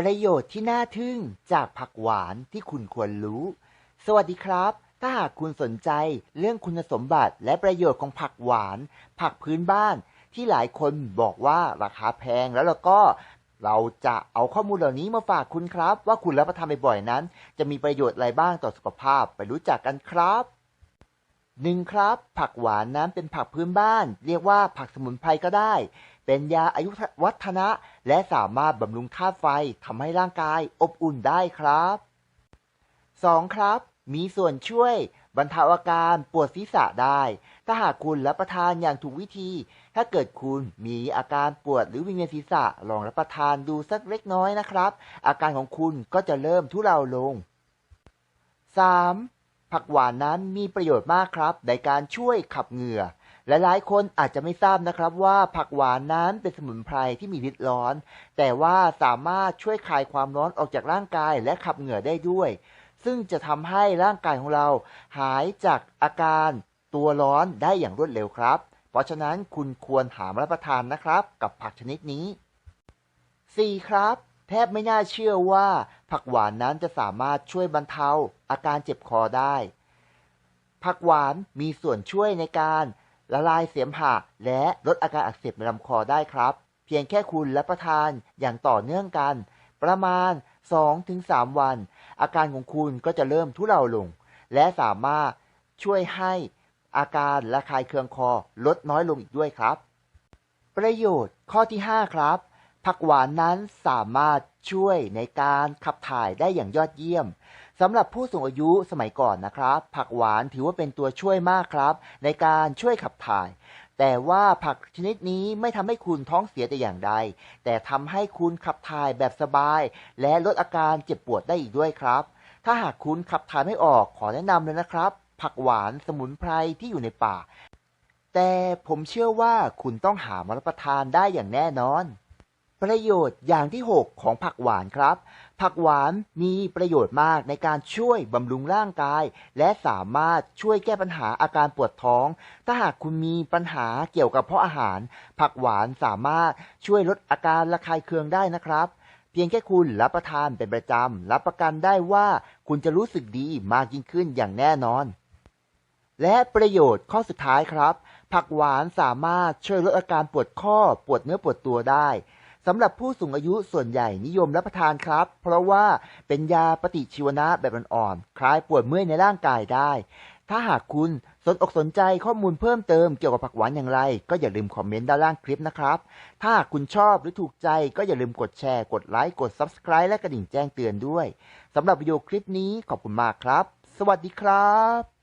ประโยชน์ที่น่าทึ่งจากผักหวานที่คุณควรรู้ สวัสดีครับ ถ้าหากคุณสนใจเรื่องคุณสมบัติและประโยชน์ของผักหวาน ผักพื้นบ้าน ที่หลายคนบอกว่าราคาแพงแล้วเราก็เราจะเอาข้อมูลเหล่านี้มาฝากคุณครับ ว่าคุณรับประทานบ่อยๆนั้น จะมีประโยชน์อะไรบ้างต่อสุขภาพไปรู้จักกันครับ หนึ่งครับ ผักหวานนั้นเป็นผักพื้นบ้าน เรียกว่าผักสมุนไพรก็ได้ เป็นยาอายุวัฒนะ และสามารถบำรุงธาตุไฟทำให้ร่างกายอบอุ่นได้ครับ 2. ครับ มีส่วนช่วยบรรเทาอาการปวดศีรษะได้ ถ้าหากคุณรับประทานอย่างถูกวิธี ถ้าเกิดคุณมีอาการปวดหรือวิงเวียนศีรษะลองรับประทานดูสักเล็กน้อยนะครับ อาการของคุณก็จะเริ่มทุเลาลง 3. ผักหวานนั้นมีประโยชน์มากครับ ในการช่วยขับเหงื่อ และหลายคนอาจจะไม่ทราบนะครับว่าผักหวานนั้นเป็นสมุนไพรที่มีฤทธิ์ร้อน แต่ว่าสามารถช่วยคลายความร้อนออกจากร่างกายและขับเหงื่อได้ด้วย ซึ่งจะทำให้ร่างกายของเราหายจากอาการตัวร้อนได้อย่างรวดเร็วครับ เพราะฉะนั้นคุณควรหามารับประทานนะครับ กับผักชนิดนี้ 4. ครับ แทบไม่น่าเชื่อว่าผักหวานนั้นจะสามารถช่วยบรรเทาอาการเจ็บคอได้ ผักหวานมีส่วนช่วยในการละลายเสมหะและลดอาการอักเสบในลำคอได้ครับ เพียงแค่คุณรับประทานอย่างต่อเนื่องกัน ประมาณ 2-3 วัน อาการของคุณก็จะเริ่มทุเลาลง และสามารถช่วยให้อาการระคายเคืองคอลดน้อยลงอีกด้วยครับ ประโยชน์ข้อที่ 5 ครับ ผักหวานนั้นสามารถช่วยในการขับถ่ายได้อย่างยอดเยี่ยมสำหรับผู้สูงอายุสมัยก่อนนะครับ ผักหวานถือว่าเป็นตัวช่วยมากครับ ในการช่วยขับถ่าย แต่ว่าผักชนิดนี้ไม่ทำให้คุณท้องเสียแต่อย่างใด แต่ทำให้คุณขับถ่ายแบบสบาย และลดอาการเจ็บปวดได้อีกด้วยครับ ถ้าหากคุณขับถ่ายไม่ออกขอแนะนำเลยนะครับ ผักหวานสมุนไพรที่อยู่ในป่า แต่ผมเชื่อว่าคุณต้องหามารับประทานได้อย่างแน่นอน ประโยชน์อย่างที่ 6 ของผักหวานครับ ผักหวานมีประโยชน์มากในการช่วยบำรุงร่างกาย และสามารถช่วยแก้ปัญหาอาการปวดท้อง ถ้าหากคุณมีปัญหาเกี่ยวกับเพาะอาหาร ผักหวานสามารถช่วยลดอาการระคายเคืองได้นะครับเพียงแค่คุณรับประทานเป็นประจำ รับประกันได้ว่าคุณจะรู้สึกดีมากยิ่งขึ้นอย่างแน่นอน และประโยชน์ข้อสุดท้ายครับ ผักหวานสามารถช่วยลดอาการปวดข้อ ปวดเนื้อปวดตัวได้ สำหรับผู้สูงอายุส่วนใหญ่นิยมรับประทานครับ เพราะว่าเป็นยาปฏิชีวนะแบบอ่อนๆคลายปวดเมื่อยในร่างกายได้ ถ้าหากคุณสนอกสนใจข้อมูลเพิ่มเติมเกี่ยวกับผักหวานอย่างไร ก็อย่าลืมคอมเมนต์ด้านล่างคลิปนะครับ ถ้าหากคุณชอบหรือถูกใจก็อย่าลืมกดแชร์ กดไลค์ กด Subscribe และกระดิ่งแจ้งเตือนด้วยสำหรับวิดีโอคลิปนี้ขอบคุณมากครับ สวัสดีครับ